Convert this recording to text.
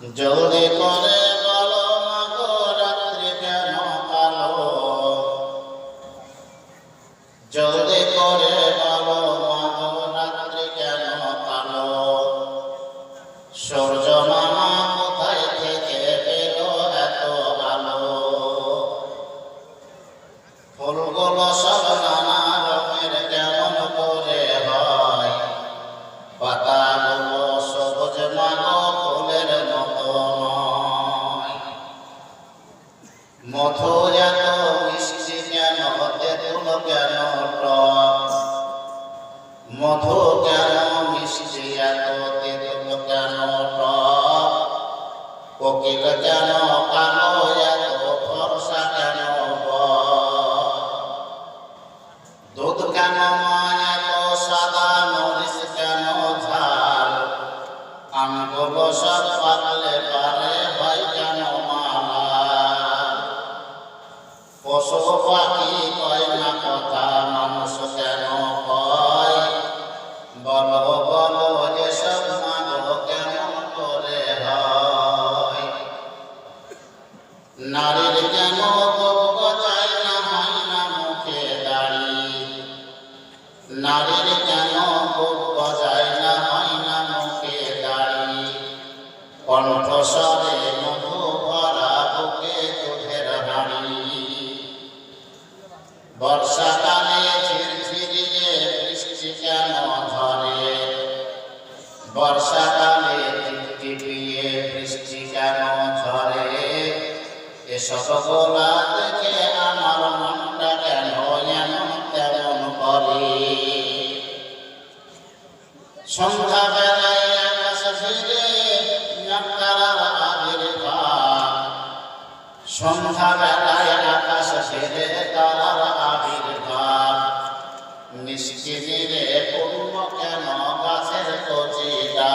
জলদি করে বলো, মাগো, রাত্রি কেন কালো? জলদি করে বলো, মাগো, রাত্রি কেন কালো? সূর্য মামা কোথায় থেকে পেল এত আলো? ফুলগুলো মধু এত মিষ্টি কেন তেঁতুল কেন টক মধু কেন মিষ্টি এত তেঁতুল কেন টক কোকিল কেন কালো, এত ফর্সা কেন দুধ কেন এত সাদা মরিচ কেন ঝাল? আমগুলো সব পাকলে পারে হয় কেন পাখি কয় না কথা মানুষ কেন কয়? বলো বলো, এসব মাগো কেমন করে হয়? নারীর কেন গপ না হয় না মুখে দাড়ি? নারীর কেন গপ না হয় না মুখে দাড়ি? কণ্ঠস্বরে বর্ষাকালে ঝিরঝিরিয়ে বৃষ্টি কেন ঝরে? বর্ষাকালে টিপটিপিয়ে বৃষ্টি কেন ঝরে? এসব গোলা দেখে আমার মনটা কেন এমন তেমন করে? সন্ধ্যা বেলায় আকাশ ফিরে নক্কারার আবির্ভাব। সন্ধ্যা বৃষ্টি জিরে পূর্ণ কেন গাছের কচিটা